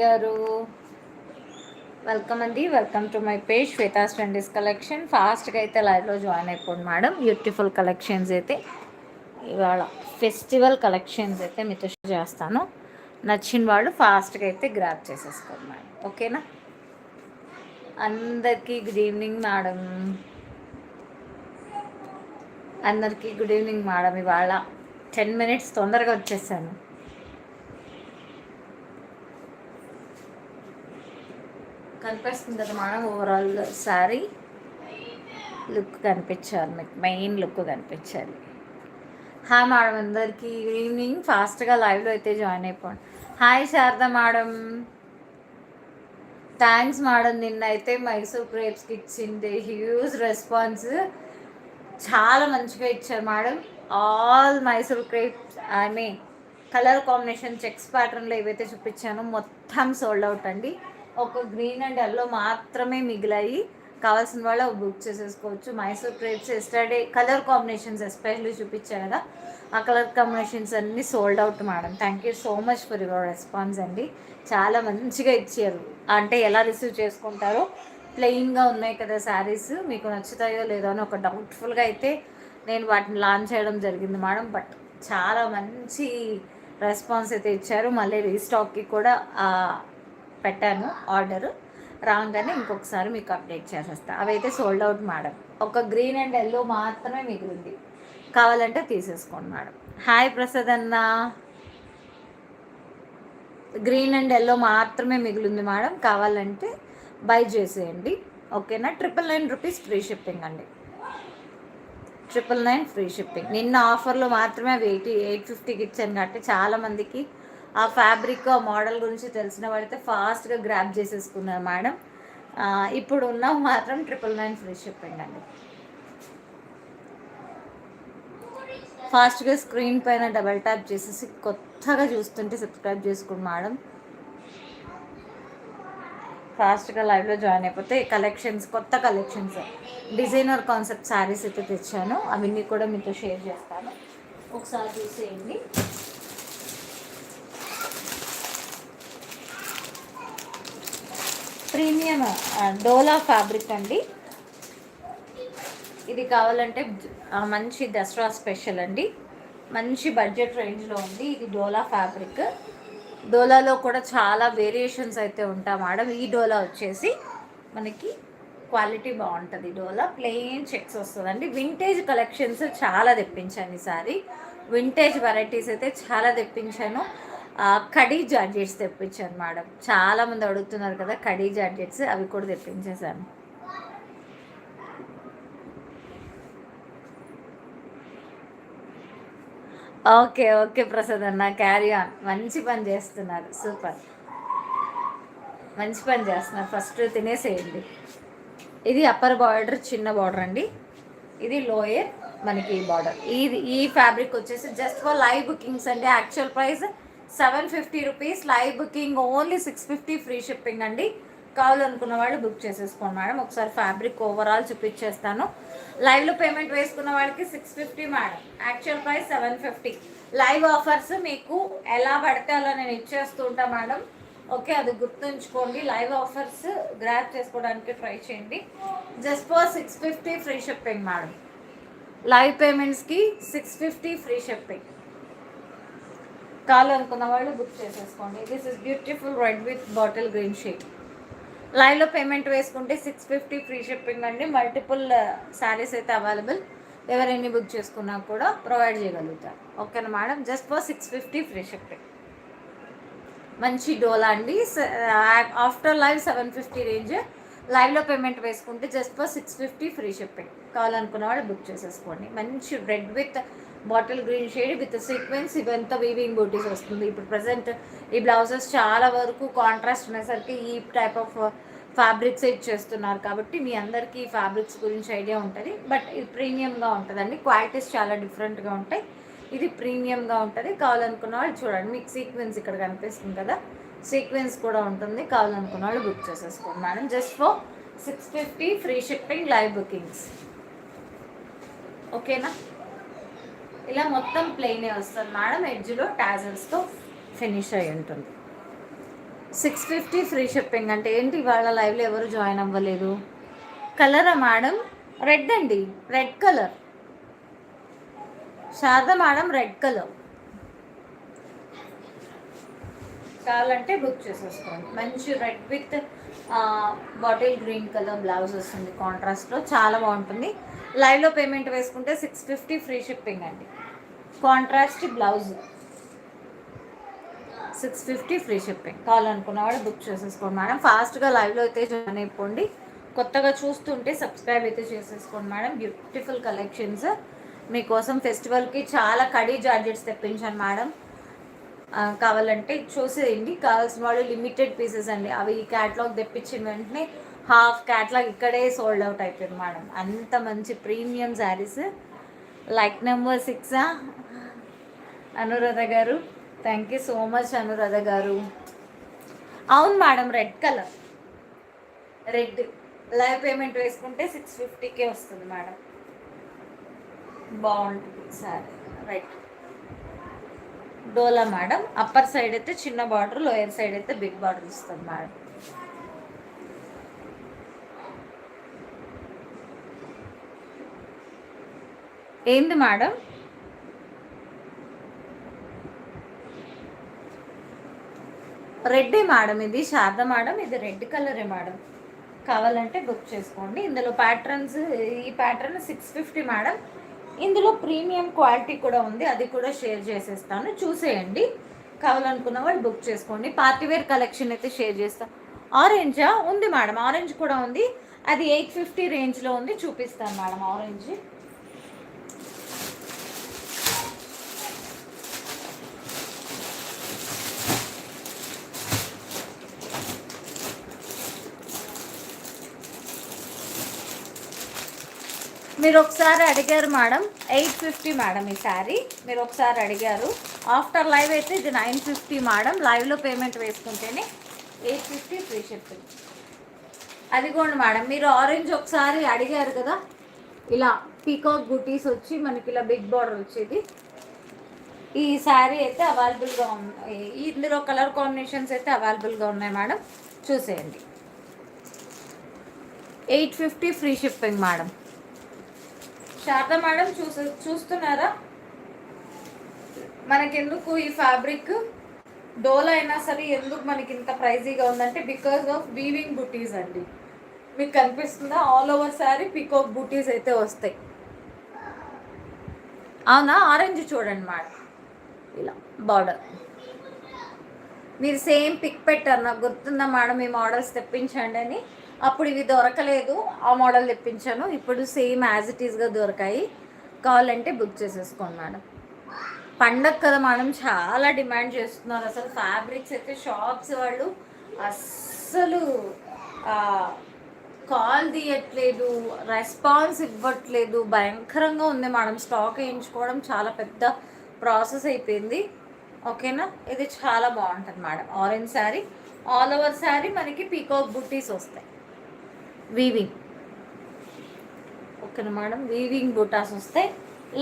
గారు. వెల్కమ్ అండి. Welcome to my page Shweta స్టండీస్ collection ఫాస్ట్గా అయితే లైవ్లో జాయిన్ అయిపోండి మేడం. బ్యూటిఫుల్ కలెక్షన్స్ అయితే ఇవాళ ఫెస్టివల్ కలెక్షన్స్ అయితే మీతో చేస్తాను. నచ్చిన వాళ్ళు ఫాస్ట్గా అయితే గ్రాప్ చేసేసుకోండి మేడం. ఓకేనా అందరికీ గుడ్ ఈవినింగ్ మేడం. అందరికీ గుడ్ ఈవినింగ్ మేడం. ఇవాళ టెన్ మినిట్స్ తొందరగా వచ్చేసాను. కనిపిస్తుంది కదా మేడం ఓవరాల్ శారీ లుక్ కనిపించాలి మీకు మెయిన్ లుక్ కనిపించాలి. హాయ్ మేడం అందరికీ ఈవినింగ్ ఫాస్ట్గా లైవ్లో అయితే జాయిన్ అయిపోండి. Hi Sharada madam thanks madam నిన్న అయితే మైసూర్ క్రేప్స్కి ఇచ్చింది హ్యూజ్ రెస్పాన్స్ చాలా మంచిగా ఇచ్చారు madam all Mysore crepes I mean colour combination checks ప్యాటర్న్లో ఏవైతే చూపించానో. మొత్తం సోల్డ్ అవుట్ అండి. ఒక గ్రీన్ అండ్ ఎల్లో మాత్రమే మిగిలాయి. కావాల్సిన వాళ్ళు బుక్ చేసేసుకోవచ్చు. Mysore crepes yesterday colour combinations especially చూపించాయి కదా. ఆ కలర్ కాంబినేషన్స్ అన్నీ sold out madam thank you so much for your response అండి. చాలా మంచిగా ఇచ్చారు. అంటే ఎలా రిసీవ్ చేసుకుంటారో. ప్లెయిన్గా ఉన్నాయి కదా శారీస్ మీకు నచ్చుతాయో లేదో అని ఒక డౌట్ఫుల్గా అయితే నేను వాటిని లాంచ్ చేయడం జరిగింది మేడం బట్ చాలా మంచి రెస్పాన్స్ అయితే ఇచ్చారు. మళ్ళీ రీస్టాక్కి కూడా పెట్టాను ఆర్డరు. రాగానే ఇంకొకసారి మీకు అప్డేట్ చేసేస్తా. అవైతే సోల్డ్ అవుట్ మేడం. ఒక గ్రీన్ అండ్ ఎల్లో మాత్రమే మిగిలింది. కావాలంటే తీసేసుకోండి మేడం. హాయ్ ప్రసాద్ అన్న. గ్రీన్ అండ్ ఎల్లో మాత్రమే మిగిలింది మేడం. కావాలంటే బై చేసేయండి. ఓకేనా? Triple nine rupees free shipping అండి. Triple nine free shipping. నిన్న ఆఫర్లో మాత్రమే అవి ఎయిటీ ఎయిట్ ఫిఫ్టీకి ఇచ్చాను కాబట్టి చాలామందికి ఆ ఫ్యాబ్రిక్ ఆ మోడల్ గురించి తెలిసిన వాడితే ఫాస్ట్గా గ్రాప్ చేసేసుకున్నారు మేడం. ఇప్పుడు ఉన్న మాత్రం ట్రిపుల్ నైన్ ఫ్రీ షిప్పింగ్ అండి. ఫాస్ట్గా స్క్రీన్ పైన డబల్ ట్యాప్ చేసేసి కొత్తగా చూస్తుంటే సబ్స్క్రైబ్ చేసుకోండి మేడం. ఫాస్ట్గా లైవ్లో జాయిన్ అయిపోతే కలెక్షన్స్ కొత్త కలెక్షన్స్ డిజైనర్ కాన్సెప్ట్ శారీస్ అయితే తెచ్చాను. అవన్నీ కూడా మీతో షేర్ చేస్తాను. ఒకసారి చూసేయండి. ప్రీమియం డోలా ఫ్యాబ్రిక్ అండి. ఇది కావాలంటే మంచి దసరా స్పెషల్ అండి. మంచి బడ్జెట్ రేంజ్లో ఉంది ఇది డోలా ఫ్యాబ్రిక్. డోలాలో కూడా చాలా వేరియేషన్స్ అయితే ఉంటాయి మేడం. ఈ డోలా వచ్చేసి మనకి క్వాలిటీ బాగుంటుంది డోలా. ప్లెయిన్ చెక్స్ వస్తుందండి. వింటేజ్ కలెక్షన్స్ చాలా తెప్పించాను ఈసారి వింటేజ్ వెరైటీస్ అయితే చాలా తెప్పించాను. కడీ జార్జెట్స్ తెప్పించాను మేడం. చాలామంది అడుగుతున్నారు కదా కడీ జార్జెట్స్ అవి కూడా తెప్పించేశాను. ఓకే ఓకే ప్రసాద్ అన్న క్యారీ ఆన్ మంచి పని చేస్తున్నారు. సూపర్. మంచి పని చేస్తున్నారు. ఫస్ట్ తినేసేయండి. ఇది అప్పర్ బార్డర్ చిన్న బార్డర్ అండి. ఇది లోయర్ మనకి బార్డర్. ఇది ఈ ఫ్యాబ్రిక్ వచ్చేసి జస్ట్ ఫర్ లైవ్ బుకింగ్స్ అండి. Actual price seven fifty rupees live booking only six fifty free shipping అండి. కావాలనుకున్న వాళ్ళు బుక్ చేసేసుకోండి మేడం. ఒకసారి ఫ్యాబ్రిక్ ఓవరాల్ చూపించేస్తాను. లైవ్లో పేమెంట్ వేసుకున్న వాళ్ళకి six fifty madam. Actual price seven fifty. Live offers మీకు ఎలా పడితే అలా నేను ఇచ్చేస్తూ ఉంటా మేడం. ఓకే అది గుర్తుంచుకోండి. లైవ్ ఆఫర్స్ గ్రాప్ చేసుకోవడానికి ట్రై చేయండి. Just for six fifty free shipping madam. Live పేమెంట్స్కి six fifty free shipping. కావాలనుకున్న వాళ్ళు బుక్ చేసేసుకోండి. This is beautiful red with bottle green shade లైవ్లో పేమెంట్ వేసుకుంటే సిక్స్ ఫిఫ్టీ ఫ్రీ షిప్పింగ్ అండి. మల్టిపుల్ శారీస్ uh, అయితే available ఎవరైనా బుక్ చేసుకున్నా కూడా ప్రొవైడ్ చేయగలుగుతారు. ఓకేనా madam just for six fifty free shipping మంచి డోలా అండి. After live seven fifty range లైవ్లో పేమెంట్ వేసుకుంటే just for six fifty free shipping. కావాలనుకున్న వాళ్ళు బుక్ చేసేసుకోండి. మంచి red with bottle green shade with sequence ఇవంతా వీవింగ్ బూటీస్ వస్తుంది. ఇప్పుడు ప్రజెంట్ ఈ బ్లౌజెస్ చాలా వరకు కాంట్రాస్ట్ ఉండేసరికి ఈ టైప్ ఆఫ్ ఫ్యాబ్రిక్స్ uh, ఇచ్చేస్తున్నారు కాబట్టి మీ అందరికీ ఈ ఫ్యాబ్రిక్స్ గురించి ఐడియా ఉంటుంది. బట్ ఇది ప్రీమియంగా ఉంటుందండి. క్వాలిటీస్ చాలా డిఫరెంట్గా ఉంటాయి. ఇది ప్రీమియంగా ఉంటుంది. కావాలనుకున్న వాళ్ళు చూడండి. మీకు సీక్వెన్స్ ఇక్కడ కనిపిస్తుంది కదా. సీక్వెన్స్ కూడా ఉంటుంది. కావాలనుకున్న వాళ్ళు బుక్ చేసేసుకోండి madam. Just for six fifty free shipping live bookings ఓకేనా? ఇలా మొత్తం ప్లెయినే వస్తుంది మేడం. ఎడ్జ్లో టాజల్స్తో ఫినిష్ అయి ఉంటుంది. సిక్స్ ఫిఫ్టీ ఫ్రీ షిప్పింగ్ అంటే ఏంటి? వాళ్ళ లైవ్లో ఎవరు జాయిన్ అవ్వలేదు? కలరా మేడం? రెడ్ అండి. Red colour Sharada madam red colour కావాలంటే బుక్ చేసేసుకోండి. మంచి red with bottle green colour blouse వస్తుంది కాంట్రాస్ట్లో చాలా బాగుంటుంది. లైవ్లో పేమెంట్ వేసుకుంటే సిక్స్ ఫిఫ్టీ ఫ్రీ షిప్పింగ్ అండి. Contrast blouse six fifty free shipping కావాలనుకున్నవాడు book చేసేసుకోండి మేడం. ఫాస్ట్గా లైవ్లో అయితే జాయిన్ అయిపోండి. కొత్తగా చూస్తుంటే సబ్స్క్రైబ్ అయితే చేసేసుకోండి మేడం. బ్యూటిఫుల్ కలెక్షన్స్ మీకోసం ఫెస్టివల్కి చాలా కడీ జార్జెట్స్ తెప్పించాను మేడం. కావాలంటే చూసేయండి. కావాల్సిన వాళ్ళు లిమిటెడ్ పీసెస్ అండి. అవి ఈ క్యాట్లాగ్ తెప్పించిన వెంటనే హాఫ్ క్యాట్లాగ్ ఇక్కడే సోల్డ్ అవుట్ అయిపోయింది మేడం. అంత మంచి ప్రీమియం శారీస్ లైక్ నెంబర్ సిక్సా అనురాధ గారు thank you so much Anuradha గారు. అవును madam red colour red live payment వేసుకుంటే సిక్స్ ఫిఫ్టీకే వస్తుంది మేడం. బాగుంటుంది సరే రైట్ డోలా మేడం. అప్పర్ సైడ్ అయితే చిన్న బార్డర్ లోయర్ సైడ్ అయితే బిగ్ బార్డర్ ఇస్తుంది మేడం. ఏంది మేడం? రెడ్డే మేడం ఇది శారద మేడం. ఇది రెడ్ కలరే మేడం. కావాలంటే బుక్ చేసుకోండి. ఇందులో ప్యాటర్న్స్ ఈ ప్యాటర్న్ సిక్స్ ఫిఫ్టీ మేడం. ఇందులో ప్రీమియం క్వాలిటీ కూడా ఉంది అది కూడా షేర్ చేసేస్తాను. చూసేయండి. కావాలనుకున్న వాళ్ళు బుక్ చేసుకోండి. పార్టీ వేర్ కలెక్షన్ అయితే షేర్ చేస్తాను ఆరెంజా ఉంది మేడం. ఆరెంజ్ కూడా ఉంది. అది ఎయిట్ ఫిఫ్టీ రేంజ్లో ఉంది. చూపిస్తాను మేడం ఆరెంజ్. మీరు ఒకసారి అడిగారు మేడం ఎయిట్ ఫిఫ్టీ మేడం ఈ శారీ. మీరు ఒకసారి అడిగారు. ఆఫ్టర్ లైవ్ అయితే ఇది నైన్ ఫిఫ్టీ మేడం. లైవ్లో పేమెంట్ వేసుకుంటేనే ఎయిట్ ఫిఫ్టీ ఫ్రీ షిప్పింగ్. అదిగోండి మేడం మీరు ఆరెంజ్ ఒకసారి అడిగారు కదా? ఇలా పీకాక్ బుటీస్ వచ్చి మనకి ఇలా బిగ్ బార్డర్ వచ్చేది. ఈ శారీ అయితే అవైలబుల్గా ఉంది ఇందులో కలర్ కాంబినేషన్స్ అయితే అవైలబుల్గా ఉన్నాయి మేడం. చూసేయండి. Eight fifty free shipping madam. Sharada madam చూసు చూస్తున్నారా? మనకెందుకు ఈ ఫ్యాబ్రిక్ డోల్ అయినా సరే ఎందుకు మనకి ఇంత ప్రైజీగా ఉందంటే బికాస్ ఆఫ్ వీవింగ్ బుటీస్ అండి. మీకు కనిపిస్తుందా? ఆల్ ఓవర్ సారీ పికాక్ బుటీస్ అయితే వస్తాయి. అవునా? ఆరెంజ్ చూడండి మేడం. ఇలా బార్డర్ మీరు సేమ్ పిక్ పెట్టారు. నాకు గుర్తుందా మేడం ఈ మోడల్స్ తెప్పించండి అని? అప్పుడు ఇవి దొరకలేదు. ఆ మోడల్ తెప్పించాను. ఇప్పుడు సేమ్ యాజ్ ఇట్ ఈస్గా దొరకాయి. కావాలంటే బుక్ చేసేసుకోండి మేడం. పండగ కదా మేడం చాలా డిమాండ్ చేస్తున్నారు. అసలు ఫ్యాబ్రిక్స్ అయితే షాప్స్ వాళ్ళు అస్సలు కాల్ తీయట్లేదు రెస్పాన్స్ ఇవ్వట్లేదు. భయంకరంగా ఉంది మేడం. స్టాక్ వేయించుకోవడం చాలా పెద్ద ప్రాసెస్ అయిపోయింది. ఓకేనా? ఇది చాలా బాగుంటుంది madam. Orange sari all over sari మనకి పీకాక్ బుట్టీస్ వస్తాయి. వీవింగ్ ఓకేనా మేడం వీవింగ్ బుటాస్ వస్తాయి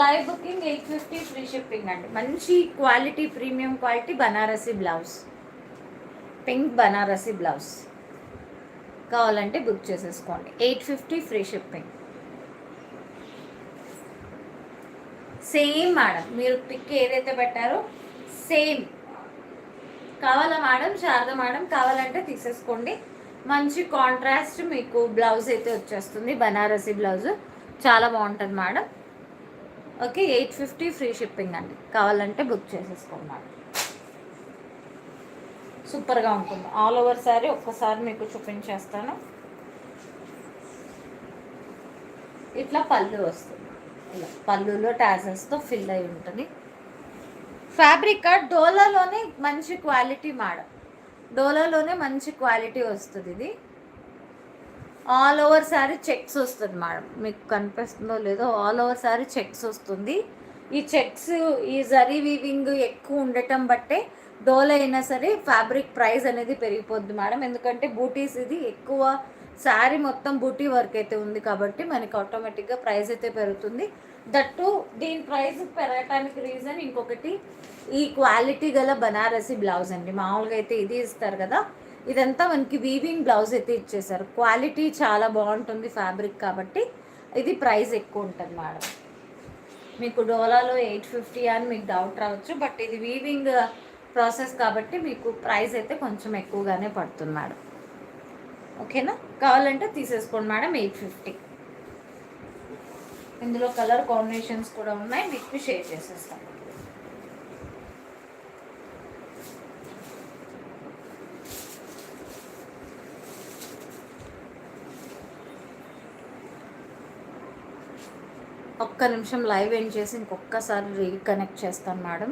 live booking eight fifty free shipping అండి. మంచి quality premium quality Banarasi blouse pink Banarasi blouse కావాలంటే బుక్ చేసేసుకోండి. Eight fifty free shipping same madam మీరు పిక్ ఏదైతే పెట్టారో సేమ్ కావాలా మేడం శారద మేడం కావాలంటే తీసేసుకోండి. మంచి కాంట్రాస్ట్ మీకు బ్లౌజ్ అయితే వచ్చేస్తుంది. బనారసీ బ్లౌజ్ చాలా బాగుంటుంది madam. Okay eight fifty free shipping అండి. కావాలంటే బుక్ చేసేసుకోండి మేడం. సూపర్గా ఉంటుంది. ఆల్ ఓవర్ సారీ ఒక్కసారి మీకు చూపించేస్తాను. ఇట్లా పళ్ళు వస్తుంది. ఇలా పళ్ళులో ట్యాజెస్తో ఫిల్ అయి ఉంటుంది. ఫ్యాబ్రిక్ డోలాలోనే మంచి క్వాలిటీ మేడం. డోలాలోనే మంచి క్వాలిటీ వస్తుంది ఇది. ఆల్ ఓవర్ శారీ చెక్స్ వస్తుంది మేడం మీకు కనిపిస్తుందో లేదో ఆల్ ఓవర్ శారీ చెక్స్ వస్తుంది. ఈ చెక్స్ ఈ జరీ వీవింగ్ ఎక్కువ ఉండటం బట్టే డోల్ అయినా సరే ఫ్యాబ్రిక్ ప్రైస్ అనేది పెరిగిపోద్ది మేడం ఎందుకంటే బూటీస్ ఇది ఎక్కువ శారీ మొత్తం బూటీ వర్క్ అయితే ఉంది కాబట్టి మనకి ఆటోమేటిక్గా ప్రైస్ అయితే పెరుగుతుంది. దట్టు దీని ప్రైస్ పెరగటానికి రీజన్ ఇంకొకటి ఈ క్వాలిటీ గల బనారసి బ్లౌజ్ అండి. మామూలుగా అయితే ఇది ఇస్తారు కదా. ఇదంతా మనకి వీవింగ్ బ్లౌజ్ అయితే ఇచ్చేసారు క్వాలిటీ చాలా బాగుంటుంది ఫ్యాబ్రిక్ కాబట్టి ఇది ప్రైస్ ఎక్కువ ఉంటుంది మేడం మీకు డోలాలో ఎయిట్ ఫిఫ్టీ అని మీకు డౌట్ రావచ్చు బట్ ఇది వీవింగ్ ప్రాసెస్ కాబట్టి మీకు ప్రైస్ అయితే కొంచెం ఎక్కువగానే పడుతుంది మేడం ఓకేనా? కావాలంటే తీసేసుకోండి మేడం ఎయిట్ ఫిఫ్టీ. ఇందులో కలర్ కాంబినేషన్స్ కూడా ఉన్నాయి మీకు షేర్ చేసేస్తాను ఒక్క నిమిషం లైవ్ ఎండ్ చేసి ఇంకొకసారి రీకనెక్ట్ చేస్తాను మేడం.